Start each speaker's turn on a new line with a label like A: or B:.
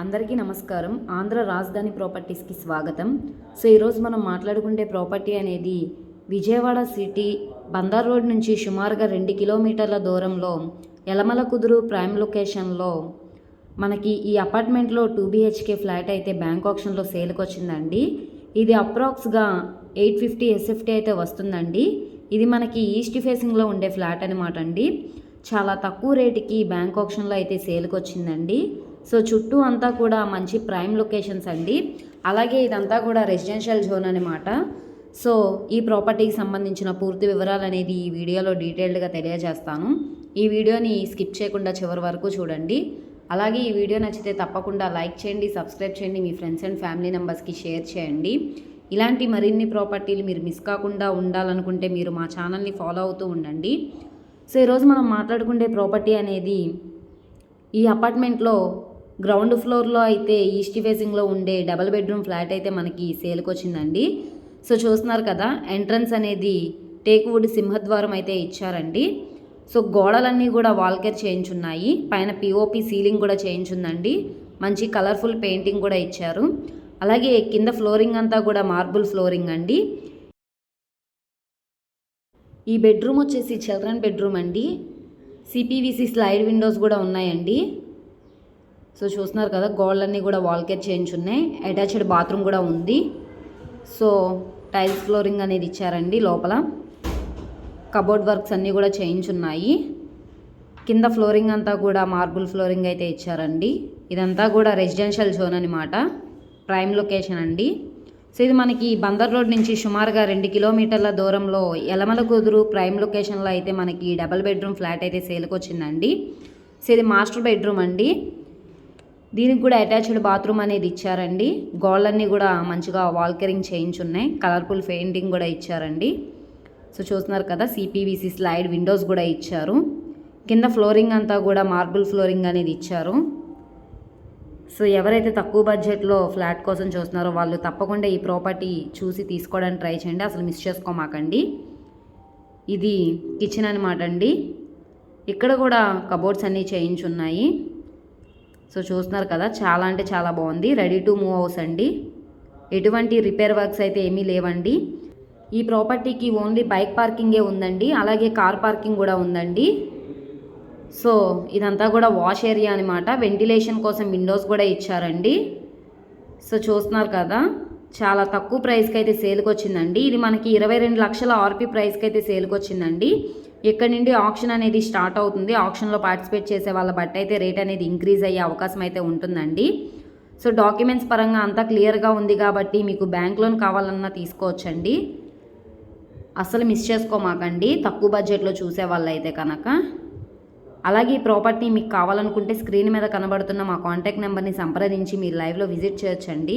A: అందరికీ నమస్కారం. ఆంధ్ర రాజధాని ప్రాపర్టీస్కి స్వాగతం. సో ఈరోజు మనం మాట్లాడుకుంటే ప్రాపర్టీ అనేది విజయవాడ సిటీ బందర్ రోడ్ నుంచి సుమారుగా రెండు కిలోమీటర్ల దూరంలో యలమల కుదురు ప్రైమ్ లొకేషన్లో మనకి ఈ అపార్ట్మెంట్లో టూ బీహెచ్కే ఫ్లాట్ అయితే బ్యాంక్ ఆప్షన్లో సేల్కి వచ్చిందండి ఇది అప్రాక్స్గా ఎయిట్ ఫిఫ్టీ ఎస్ఎఫ్టీ అయితే వస్తుందండి. ఇది మనకి ఈస్ట్ ఫేసింగ్లో ఉండే ఫ్లాట్ అనమాట అండి. చాలా తక్కువ రేటుకి బ్యాంక్ ఆప్షన్లో అయితే సేల్కి వచ్చిందండి సో చుట్టూ అంతా కూడా మంచి ప్రైమ్ లొకేషన్స్ అండి. అలాగే ఇదంతా కూడా రెసిడెన్షియల్ జోన్ అనమాట సో ఈ ప్రాపర్టీకి సంబంధించిన పూర్తి వివరాలు అనేది ఈ వీడియోలో డీటెయిల్డ్గా తెలియజేస్తాను. ఈ వీడియోని స్కిప్ చేయకుండా చివరి వరకు చూడండి. అలాగే ఈ వీడియో నచ్చితే తప్పకుండా లైక్ చేయండి సబ్స్క్రైబ్ చేయండి మీ ఫ్రెండ్స్ అండ్ ఫ్యామిలీ మెంబర్స్కి షేర్ చేయండి. ఇలాంటి మరిన్ని ప్రాపర్టీలు మీరు మిస్ కాకుండా ఉండాలనుకుంటే మీరు మా ఛానల్ని ఫాలో అవుతూ ఉండండి. సో ఈరోజు మనం మాట్లాడుకునే ప్రాపర్టీ అనేది ఈ అపార్ట్మెంట్లో గ్రౌండ్ ఫ్లోర్లో అయితే ఈస్ట్ ఫేసింగ్లో ఉండే డబల్ బెడ్రూమ్ ఫ్లాట్ అయితే మనకి సేల్కి వచ్చిందండి. సో చూస్తున్నారు కదా ఎంట్రన్స్ అనేది టేక్వుడ్ సింహద్వారం అయితే ఇచ్చారండి. సో గోడలన్నీ కూడా వాల్కేర్ చేయించున్నాయి. పైన పిఓపి సీలింగ్ కూడా చేయించుందండి. మంచి కలర్ఫుల్ పెయింటింగ్ కూడా ఇచ్చారు. అలాగే కింద ఫ్లోరింగ్ అంతా కూడా మార్బుల్ ఫ్లోరింగ్ అండి. ఈ బెడ్రూమ్ వచ్చేసి చిల్డ్రన్ బెడ్రూమ్ అండి. సిపివిసి స్లైడ్ విండోస్ కూడా ఉన్నాయండి. సో చూస్తున్నారు కదా గోడలన్నీ కూడా వాల్కేట్ చేయించున్నాయి అటాచ్డ్ బాత్రూమ్ కూడా ఉంది. సో టైల్స్ ఫ్లోరింగ్ అనేది ఇచ్చారండి లోపల. కబోర్డ్ వర్క్స్ అన్నీ కూడా చేయించున్నాయి కింద ఫ్లోరింగ్ అంతా కూడా మార్బుల్ ఫ్లోరింగ్ అయితే ఇచ్చారండి. ఇదంతా కూడా రెసిడెన్షియల్ జోన్ అనమాట ప్రైమ్ లొకేషన్ అండి. సో ఇది మనకి బందర్ రోడ్ నుంచి సుమారుగా రెండు కిలోమీటర్ల దూరంలో ఎలమల కుదురు ప్రైమ్ లొకేషన్లో అయితే మనకి డబల్ బెడ్రూమ్ ఫ్లాట్ అయితే సేల్కి వచ్చిందండి. సో ఇది మాస్టర్ బెడ్రూమ్ అండి. దీనికి కూడా అటాచ్డ్ బాత్రూమ్ అనేది ఇచ్చారండి. గోళ్ళన్నీ కూడా మంచిగా వాల్కరింగ్ చేయించున్నాయి కలర్ఫుల్ పెయింటింగ్ కూడా ఇచ్చారండి. సో చూస్తున్నారు కదా సిపివిసి స్లైడ్ విండోస్ కూడా ఇచ్చారు. కింద ఫ్లోరింగ్ అంతా కూడా మార్బుల్ ఫ్లోరింగ్ అనేది ఇచ్చారు. సో ఎవరైతే తక్కువ బడ్జెట్లో ఫ్లాట్ కోసం చూస్తున్నారో వాళ్ళు తప్పకుండా ఈ ప్రాపర్టీ చూసి తీసుకోవడానికి ట్రై చేయండి. అసలు మిస్ చేసుకోమాకండి. ఇది కిచెన్ అనమాట అండి. ఇక్కడ కూడా కబోర్డ్స్ అన్నీ చేయించున్నాయి సో చూస్తున్నారు కదా చాలా అంటే చాలా బాగుంది. రెడీ టు మూవ్ హౌస్ అండి. ఎటువంటి రిపేర్ వర్క్స్ అయితే ఏమీ లేవండి. ఈ ప్రాపర్టీకి ఓన్లీ బైక్ పార్కింగే ఉందండి. అలాగే కార్ పార్కింగ్ కూడా ఉందండి. సో ఇదంతా కూడా వాష్ ఏరియా అనమాట వెంటిలేషన్ కోసం విండోస్ కూడా ఇచ్చారండి. సో చూస్తున్నారు కదా. చాలా తక్కువ ప్రైస్కి అయితే సేల్కి వచ్చిందండి ఇది మనకి ఇరవై రెండు లక్షల ఆర్పీ ప్రైస్కి అయితే సేల్కి వచ్చిందండి ఇక్కడ నుండి ఆప్షన్ అనేది స్టార్ట్ అవుతుంది. ఆప్షన్లో పార్టిసిపేట్ చేసే వాళ్ళ బట్టి అయితే రేట్ అనేది ఇంక్రీజ్ అయ్యే అవకాశం అయితే ఉంటుందండి. సో డాక్యుమెంట్స్ పరంగా అంతా క్లియర్గా ఉంది కాబట్టి మీకు బ్యాంక్ లోన్ కావాలన్నా తీసుకోవచ్చండి. అసలు మిస్ చేసుకోమాకండి. తక్కువ బడ్జెట్లో చూసే వాళ్ళైతే కనుక. అలాగే ఈ ప్రాపర్టీ మీకు కావాలనుకుంటే స్క్రీన్ మీద కనబడుతున్న మా కాంటాక్ట్ నెంబర్ని సంప్రదించి మీరు లైవ్లో విజిట్ చేయొచ్చండి.